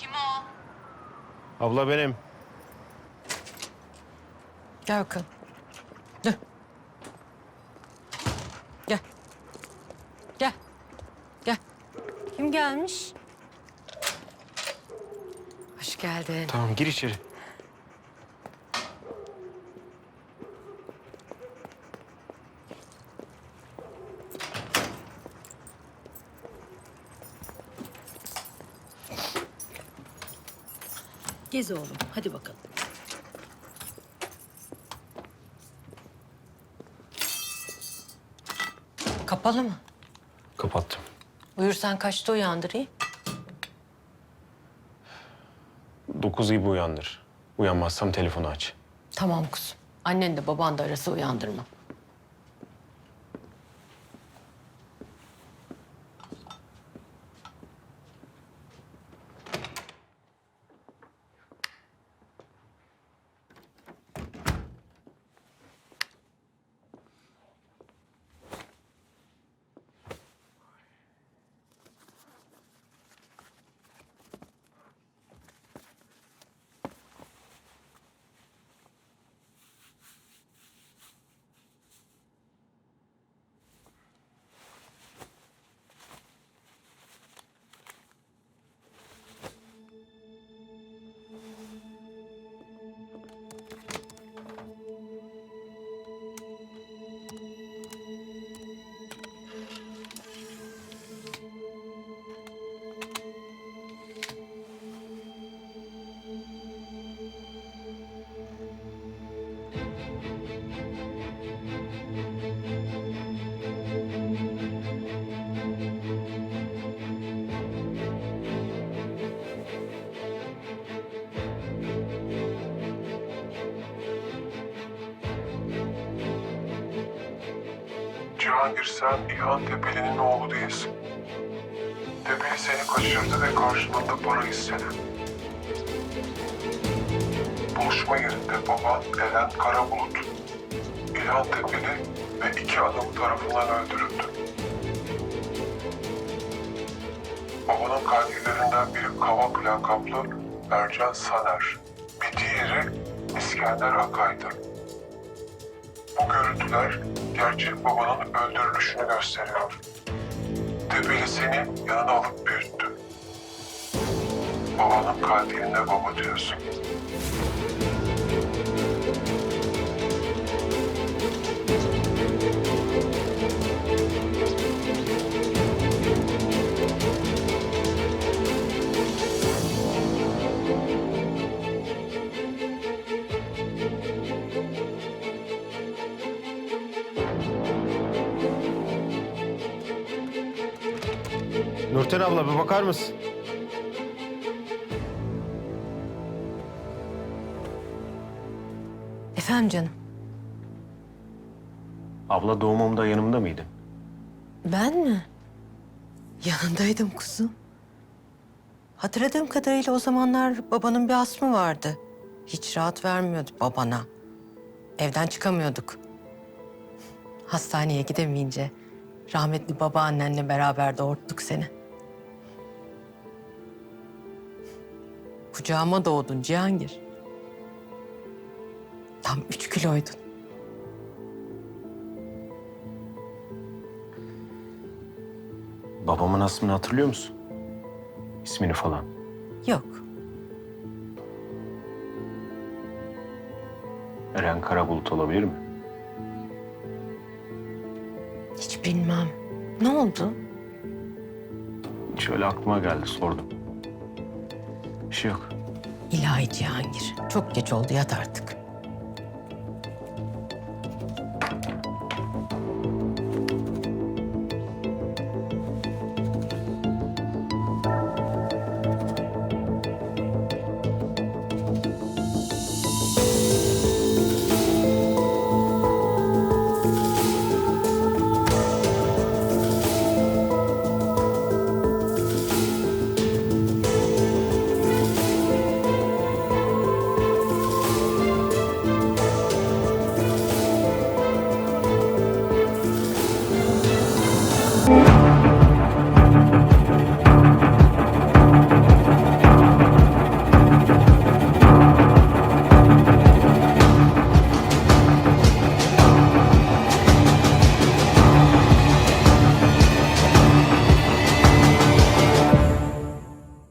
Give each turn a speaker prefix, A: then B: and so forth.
A: Kim o?
B: Abla benim.
C: Gel bakalım. Dur. Gel. Gel. Gel. Kim gelmiş? Hoş geldin.
B: Tamam gir içeri.
D: Gez oğlum, hadi bakalım.
C: Kapalı mı?
B: Kapattım.
C: Uyursan kaçta uyandırayım?
B: Dokuz gibi uyandır. Uyanmazsam telefonu aç.
C: Tamam kuzum. Annen de baban da arası uyandırma.
E: Cihangir sen İlhan Tepeli'nin oğlu değilsin. Tepeli seni kaçırdı ve karşılığında para istedi. Buluşma yerinde baban Eren Karabulut, İlhan Tepeli ve iki adam tarafından öldürüldü. Babanın katillerinden biri Kavak lakaplı Ercan Saner, bir diğeri İskender Akay'dı. Bu görüntüler gerçek babanın öldürülüşünü gösteriyor. Tepeli seni yanına alıp büyüttü. Babanın katiline baba diyorsun.
B: Nurten abla bir bakar mısın?
C: Efendim canım.
B: Abla doğumumda yanımda mıydın?
C: Ben mi? Yanındaydım kuzum. Hatırladığım kadarıyla o zamanlar babanın bir asmı vardı. Hiç rahat vermiyordu babana. Evden çıkamıyorduk. Hastaneye gidemeyince rahmetli babaannenle beraber doğurttuk seni. Kucağıma doğdun Cihangir. Tam üç kiloydun.
B: Babamın asmını hatırlıyor musun? İsmini falan.
C: Yok,
B: Eren Karabulut olabilir mi?
C: hiç bilmem. Ne oldu?
B: Hiç öyle aklıma geldi sordum. Bir şey yok.
C: İlahi Cihangir. Çok geç oldu yat artık.